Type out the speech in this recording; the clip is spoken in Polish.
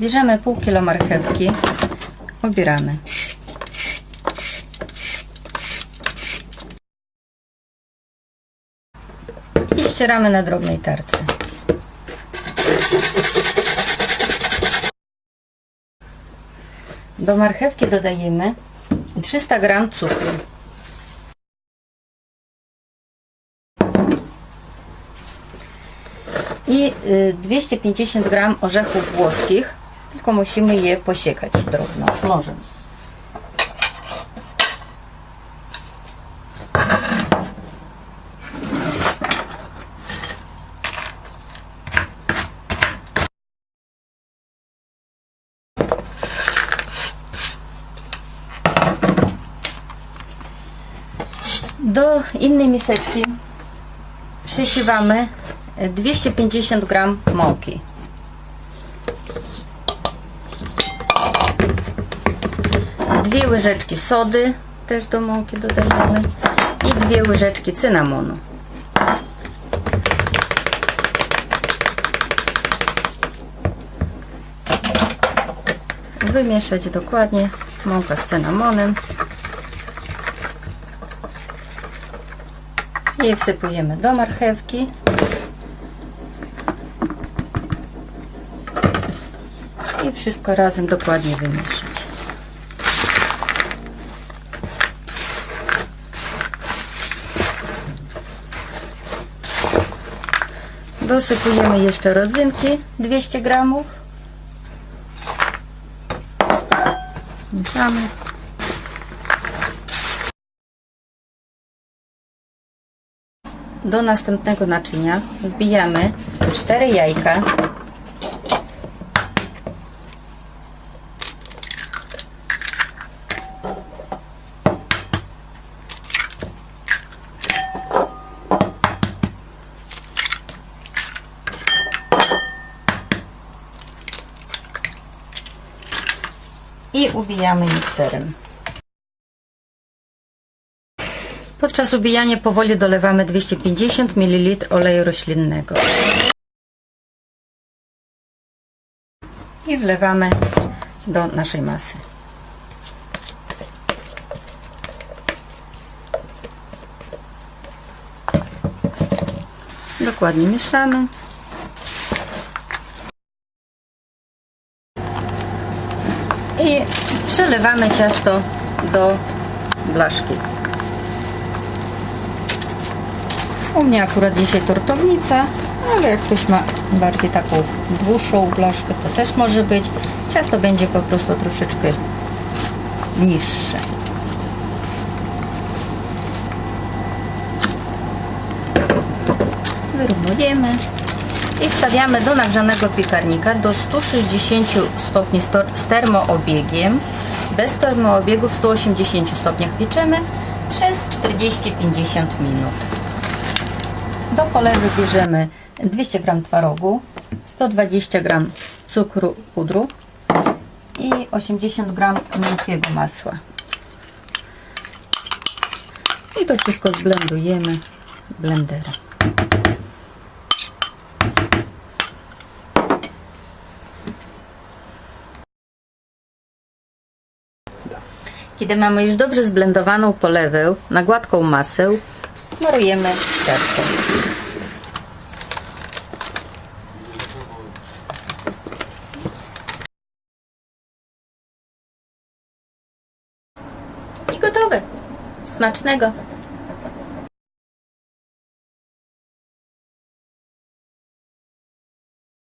Bierzemy pół kilo marchewki, obieramy. I ścieramy na drobnej tarce. Do marchewki dodajemy 300 g cukru. I y, 250 g orzechów włoskich, tylko musimy je posiekać drobno nożem. Do innej miseczki przesiewamy 250 g mąki. Dwie łyżeczki sody też do mąki dodajemy i dwie łyżeczki cynamonu. Wymieszać dokładnie mąka z cynamonem. I wsypujemy do marchewki. I wszystko razem dokładnie wymieszać. Dosypujemy jeszcze rodzynki 200 gramów. Mieszamy. Do następnego naczynia wbijamy 4 jajka. I ubijamy mikserem. Podczas ubijania powoli dolewamy 250 ml oleju roślinnego. I wlewamy do naszej masy. Dokładnie mieszamy. I przelewamy ciasto do blaszki. U mnie akurat dzisiaj tortownica, ale jak ktoś ma bardziej taką dłuższą blaszkę, to też może być. Ciasto będzie po prostu troszeczkę niższe. Wyrówujemy i wstawiamy do nagrzanego piekarnika do 160 stopni sto- z termoobiegiem. Bez termoobiegu w 180 stopniach pieczemy przez 40-50 minut. Do polewy bierzemy 200 g twarogu, 120 g cukru pudru i 80 g miękkiego masła. I to wszystko zblendujemy blenderem. Kiedy mamy już dobrze zblendowaną polewę na gładką masę, smarujemy ciasto. I gotowe. Smacznego.